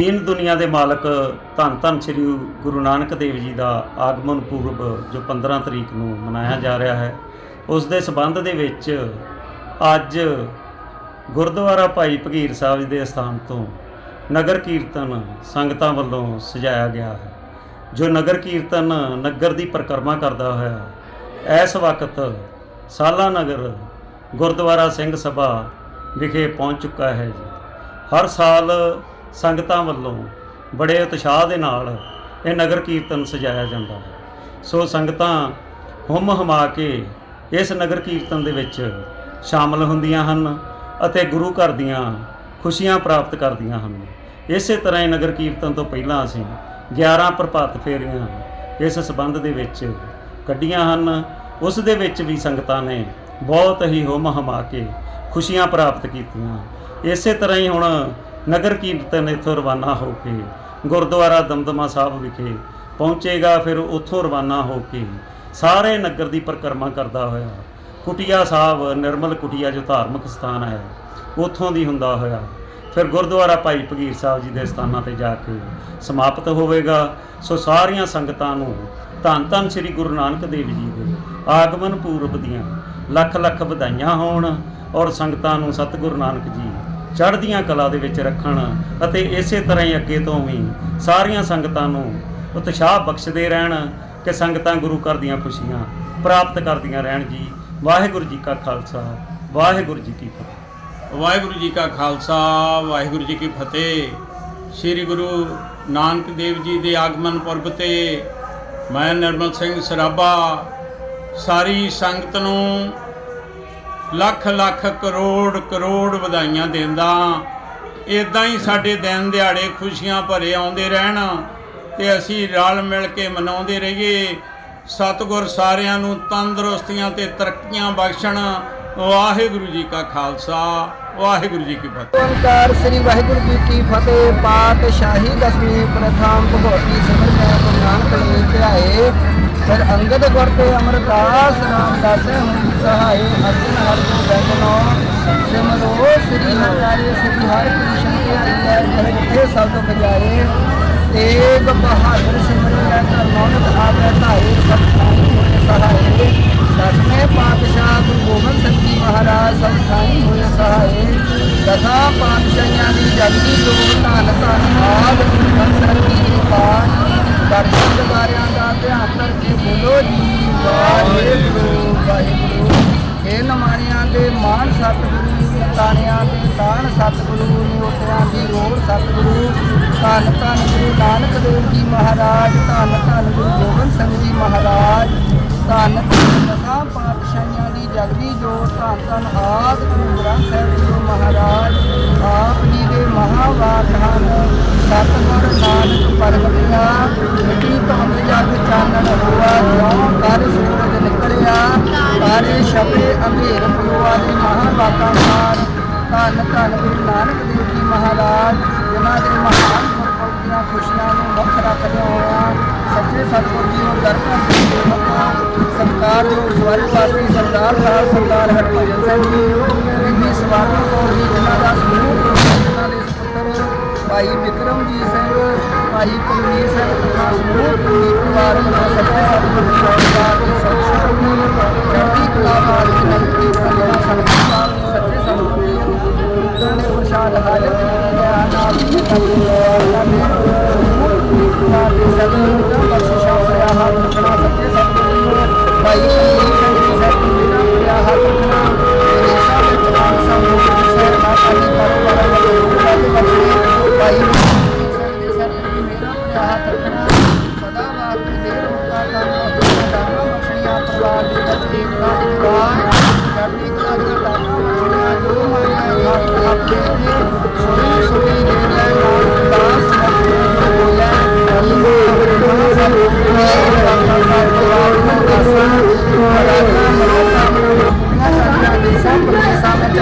ਦੀਨ ਦੁਨੀਆ ਦੇ ਮਾਲਕ ਧੰਨ ਧੰਨ ਸ੍ਰੀ ਗੁਰੂ ਨਾਨਕ ਦੇਵ ਜੀ ਦਾ ਆਗਮਨ ਪੁਰਬ ਜੋ 15 ਤਰੀਕ ਨੂੰ ਮਨਾਇਆ ਜਾ ਰਿਹਾ ਹੈ, ਉਸ ਦੇ ਸਬੰਧ ਦੇ ਵਿੱਚ ਅੱਜ ਗੁਰਦੁਆਰਾ ਭਾਈ ਭਗੀਰ ਸਾਹਿਬ ਜੀ ਦੇ ਸਥਾਨ ਤੋਂ ਨਗਰ ਕੀਰਤਨ ਸੰਗਤਾਂ ਵੱਲੋਂ ਸਜਾਇਆ ਗਿਆ ਹੈ। ਜੋ ਨਗਰ ਕੀਰਤਨ ਨਗਰ ਦੀ ਪਰਿਕਰਮਾ ਕਰਦਾ ਹੋਇਆ, ਇਸ ਵਕਤ ਸਾਲਾ ਨਗਰ ਗੁਰਦੁਆਰਾ ਸਿੰਘ ਸਭਾ ਵਿਖੇ ਪਹੁੰਚ ਚੁੱਕਾ ਹੈ ਜੀ। ਹਰ ਸਾਲ ਸੰਗਤਾਂ ਵੱਲੋਂ ਬੜੇ ਉਤਸ਼ਾਹ ਦੇ ਨਾਲ ਇਹ ਨਗਰ ਕੀਰਤਨ ਸਜਾਇਆ ਜਾਂਦਾ ਹੈ। ਸੋ ਸੰਗਤਾਂ ਹੁਮ ਹਮਾ ਕੇ ਇਸ ਨਗਰ ਕੀਰਤਨ ਦੇ ਵਿੱਚ ਸ਼ਾਮਲ ਹੁੰਦੀਆਂ ਹਨ ਅਤੇ ਗੁਰੂ ਘਰ ਦੀਆਂ ਖੁਸ਼ੀਆਂ ਪ੍ਰਾਪਤ ਕਰਦੀਆਂ ਹਨ। ਇਸੇ ਤਰ੍ਹਾਂ ਹੀ ਨਗਰ ਕੀਰਤਨ ਤੋਂ ਪਹਿਲਾਂ ਅਸੀਂ 11 ਪ੍ਰਭਾਤ ਫੇਰੀਆਂ ਇਸ ਸਬੰਧ ਦੇ ਵਿੱਚ ਕੱਢੀਆਂ ਹਨ। ਉਸ ਦੇ ਵਿੱਚ ਵੀ ਸੰਗਤਾਂ ਨੇ ਬਹੁਤ ਹੀ ਹੁਮ ਹਮਾ ਕੇ ਖੁਸ਼ੀਆਂ ਪ੍ਰਾਪਤ ਕੀਤੀਆਂ। ਇਸੇ ਤਰ੍ਹਾਂ ਹੀ ਹੁਣ ਨਗਰ ਕੀਰਤਨ ਇੱਥੋਂ ਰਵਾਨਾ ਹੋ ਕੇ ਗੁਰਦੁਆਰਾ ਦਮਦਮਾ ਸਾਹਿਬ ਵਿਖੇ ਪਹੁੰਚੇਗਾ, ਫਿਰ ਉੱਥੋਂ ਰਵਾਨਾ ਹੋ ਕੇ ਸਾਰੇ ਨਗਰ ਦੀ ਪਰਿਕਰਮਾ ਕਰਦਾ ਹੋਇਆ। ਕੁਟਿਆ ਸਾਹਿਬ, ਨਿਰਮਲ ਕੁਟਿਆ ਜੋ ਧਾਰਮਿਕ ਸਥਾਨ ਹੈ, ਉੱਥੋਂ ਦੀ ਹੁੰਦਾ ਹੋਇਆ। ਫਿਰ ਗੁਰਦੁਆਰਾ ਭਾਈ ਭਗੀਰ ਸਾਹਿਬ ਜੀ ਦੇ ਸਥਾਨਾਂ ਤੇ ਜਾ ਕੇ ਸਮਾਪਤ ਹੋਵੇਗਾ। ਸੋ ਸਾਰੀਆਂ ਸੰਗਤਾਂ ਨੂੰ ਧੰਨ ਧੰਨ ਸ੍ਰੀ ਗੁਰੂ ਨਾਨਕ ਦੇਵ ਜੀ ਦੇ ਆਗਮਨ ਪੂਰਬ ਦੀਆਂ ਲੱਖ ਲੱਖ ਵਧਾਈਆਂ ਹੋਣ ਔਰ ਸੰਗਤਾਂ ਨੂੰ ਸਤਿਗੁਰੂ ਨਾਨਕ ਜੀ ਚੜ੍ਹਦੀਆਂ ਕਲਾ ਦੇ ਵਿੱਚ ਰੱਖਣ ਅਤੇ ਇਸੇ ਤਰ੍ਹਾਂ ਹੀ ਅੱਗੇ ਤੋਂ ਵੀ ਸਾਰੀਆਂ ਸੰਗਤਾਂ ਨੂੰ ਉਤਸ਼ਾਹ ਬਖਸ਼ਦੇ ਰਹਿਣ ਕਿ ਸੰਗਤਾਂ ਗੁਰੂ ਘਰ ਦੀਆਂ ਖੁਸ਼ੀਆਂ ਪ੍ਰਾਪਤ ਕਰਦੀਆਂ ਰਹਿਣ ਜੀ। ਵਾਹਿਗੁਰੂ ਜੀ ਕਾ ਖਾਲਸਾ, ਵਾਹਿਗੁਰੂ ਜੀ ਕੀ ਫਤਿਹ। ਵਾਹਿਗੁਰੂ ਜੀ ਕਾ ਖਾਲਸਾ, ਵਾਹਿਗੁਰੂ ਜੀ ਕੀ ਫਤਿਹ। ਸ੍ਰੀ ਗੁਰੂ ਨਾਨਕ ਦੇਵ ਜੀ ਦੇ ਆਗਮਨ ਪੁਰਬ ਤੇ ਮੈਂ ਨਿਰਮਲ ਸਿੰਘ ਸਰਾਭਾ ਸਾਰੀ ਸੰਗਤ ਨੂੰ ਲੱਖ ਲੱਖ ਕਰੋੜ ਕਰੋੜ ਵਧਾਈਆਂ ਦਿੰਦਾ। ਇਦਾਂ ਹੀ ਸਾਡੇ ਦਿਨ ਦਿਹਾੜੇ ਖੁਸ਼ੀਆਂ ਭਰੇ ਆਉਂਦੇ ਰਹਿਣ ਤੇ ਅਸੀਂ ਰਲ ਮਿਲ ਕੇ ਮਨਾਉਂਦੇ ਰਹੀਏ। ਸਤਿਗੁਰ ਸਾਰਿਆਂ ਨੂੰ ਤੰਦਰੁਸਤੀਆਂ ਤੇ ਤਰੱਕੀਆਂ ਬਖਸ਼ਣ। ਵਾਹਿਗੁਰੂ ਜੀ ਕਾ ਖਾਲਸਾ, ਵਾਹਿਗੁਰੂ ਜੀ ਕੀ ਫਤਿਹ। ਓੰਕਾਰ ਸ੍ਰੀ ਵਾਹਿਗੁਰੂ ਜੀ ਕੀ ਫਤਿਹ। ਪਾਤਸ਼ਾਹੀ ਦਸਵੀਂ ਪ੍ਰਥਮ ਭਗਵਤੀ ਸਿਮਰ ਮੈਂ ਗੁਰੂ ਧਿਆਏ। ਫਿਰ ਅੰਗਦ ਗੁਰ ਤੇ ਅਮਰਦਾਸ ਰਾਮਦਾਸ ਹੁਣ ਸਹਾਏ ਅਰਜਨ ਹਰਿ ਗੋਬਿੰਦ ਨੋ ਸਿਮਰੋ ਸ੍ਰੀ ਹਰਿ ਸ੍ਰੀ ਹਰਿ ਕ੍ਰਿਸ਼ਨ ਕੇ ਆਈਐ ਜਹ ਜਿਥੇ ਸਬਦ ਬਜਾਏ ਤੇਗ ਬਹਾਦਰ ਸਿਮਰਨ ਨਾਨਕ ਆਪੇ ਧਾਏ, ਸਭ ਹੋਏ ਸਹਾਏ। ਦਸਵੇਂ ਪਾਤਸ਼ਾਹ ਗੁਰੂ ਗੋਬਿੰਦ ਸਿੰਘ ਜੀ ਮਹਾਰਾਜ ਸਭ ਥਾਈ ਹੋਏ ਸਹਾਏ। ਦਸਾਂ ਪਾਤਸ਼ਾਹਾਂ ਦੀ ਜਗਦੀ ਲੋਕ ਧੰਨ ਧੰਨ ਆਦ ਸੰਸਰ ਦੀ ਕਿਰਪਾ ਦਰਸ਼ਨ ਦਿਦਾਰਿਆਂ ਦਾ ਧਿਆਨ ਕਰਕੇ ਬੋਲੋ ਜੀ ਵਾਹਿਗੁਰੂ ਵਾਹਿਗੁਰੂ ਇਹ ਨਮਾਣਿਆਂ ਦੇ ਮਾਨ ਸਤਿਗੁਰੂ ਤਾਣਿਆਂ ਦੇ ਤਾਣ ਸਤਿਗੁਰੂ ਨਿਉਤਿਆਂ ਦੀ ਰੋੜ ਸਤਿਗੁਰੂ ਧੰਨ ਧੰਨ ਗੁਰੂ ਨਾਨਕ ਦੇਵ ਜੀ ਮਹਾਰਾਜ ਧੰਨ ਧੰਨ ਗੁਰੂ ਗੋਬਿੰਦ ਸਿੰਘ ਜੀ ਮਹਾਰਾਜ ਧੰਨ ਧੰਨ ਦਸਾਂ ਪਾਤਸ਼ਾਹੀਆਂ ਦੀ ਜਗਦੀ ਜੋਤ ਧੰਨ ਧੰਨ ਆਦਿ ਗੁਰੂ ਗ੍ਰੰਥ ਸਾਹਿਬ ਜੀ ਮਹਾਰਾਜ ਆਪ ਜੀ ਦੇ ਮਹਾਵਾਕ ਹਨ ਸਤਿਗੁਰ ਨਾਨਕ ਪਰਮਤਿਆ ਮਿੱਟੀ ਧੁੰਦ ਜਗ ਚਾਨਣ ਹੋਆ, ਜਿਉ ਕਰ ਸੂਰਜ ਨਿਕਲਿਆ, ਤਾਰੇ ਛਪੇ ਅੰਧੇਰ ਪਿਓਆ ਦੇ ਮਹਾਵਾਕਾਂ ਮਾਰ ਧੰਨ ਧੰਨ ਗੁਰੂ ਨਾਨਕ ਦੇਵ ਜੀ ਮਹਾਰਾਜ, ਜਿਨ੍ਹਾਂ ਦੇ ਮਹਾਨ ਗੁਰਪੁਰਬ ਦੀਆਂ ਖੁਸ਼ੀਆਂ ਨੂੰ ਮੁੱਖ ਰੱਖਦੇ ਹੋਇਆ ਸੱਚੇ ਸਤਿਗੁਰ ਜੀ ਨੂੰ ਦਰਸ਼ਨ ਦੇ ਸੇਵਕ ਸਰਕਾਰ ਜੋ ਸਵਰਗਵਾਸੀ ਸਰਦਾਰ ਸਾਹਿਬ, ਸਰਦਾਰ ਹਰਭਜਨ ਸਿੰਘ ਜੀ, ਬੀਬੀ ਸਵਾਰਨ ਕੌਰ ਜੀ, ਜਿਨ੍ਹਾਂ ਦਾ ਸਮੂਹ ਭਾਈ ਵਿਕਰਮਜੀਤ ਸਿੰਘ ਭਾਈ ਕੁਲਵੀਰ ਸਿੰਘ ਤਥਾ ਸਮੂਹ ਪੂਰੀ ਪਰਿਵਾਰ ਨੂੰ ਸੱਚੇ ਸਤਿਗੁਰ ਦੀ ਰੋਜ਼ਗਾਰ ਦੀ ਸਤਿ ਚੜ੍ਹਦੀ ਕਲਾ ਵਾਲ ਦੀ ਨੰਦੀ ਸੰਗਤਾਂ ਸੱਚੇ ਸਤਿਗੁਰ ਨੇ ਪ੍ਰਸ਼ਾਦ ਹਾਜ਼ਰ ਕੀਤਾ ਨਾਮ ਅੱਲਾਹ ਨੇ ਸਮੂਹ ਪਰਿਵਾਰ ਦੇ ਸਤਿਗੁਰ ਦਾ ਬਖਸ਼ਿਸ਼ਾਂ ਭਰਿਆ ਹੱਥ ਰੱਖਣਾ ਸੱਚੇ ਸਤਿਗੁਰ ਭਾਈ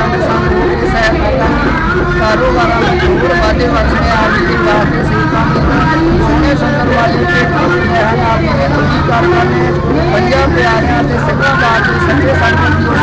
ਕਿਸਾਨ ਇੱਕ ਸਹਾਇਤਾ ਕਾਰੋਬਾਰਾਂ ਵਿੱਚ ਹੋਰ ਵਾਧੇ ਵਾਸਤੇ ਆਪ ਦੀ ਕਾਫੀ ਸੇਵਾ ਸੋਨੇ ਸੁੰਦਰ ਵਾਲੀ ਤੇ ਮਹਾਨ ਆਪ ਨੇ ਅੰਗੀਕਾਰ ਕਰਨੇ ਪੰਜਾਬ ਪਿਆਰਿਆਂ ਤੇ ਸਭਾ ਬਾਤ ਸੱਚੇ ਸੰਗਤ ਨੂੰ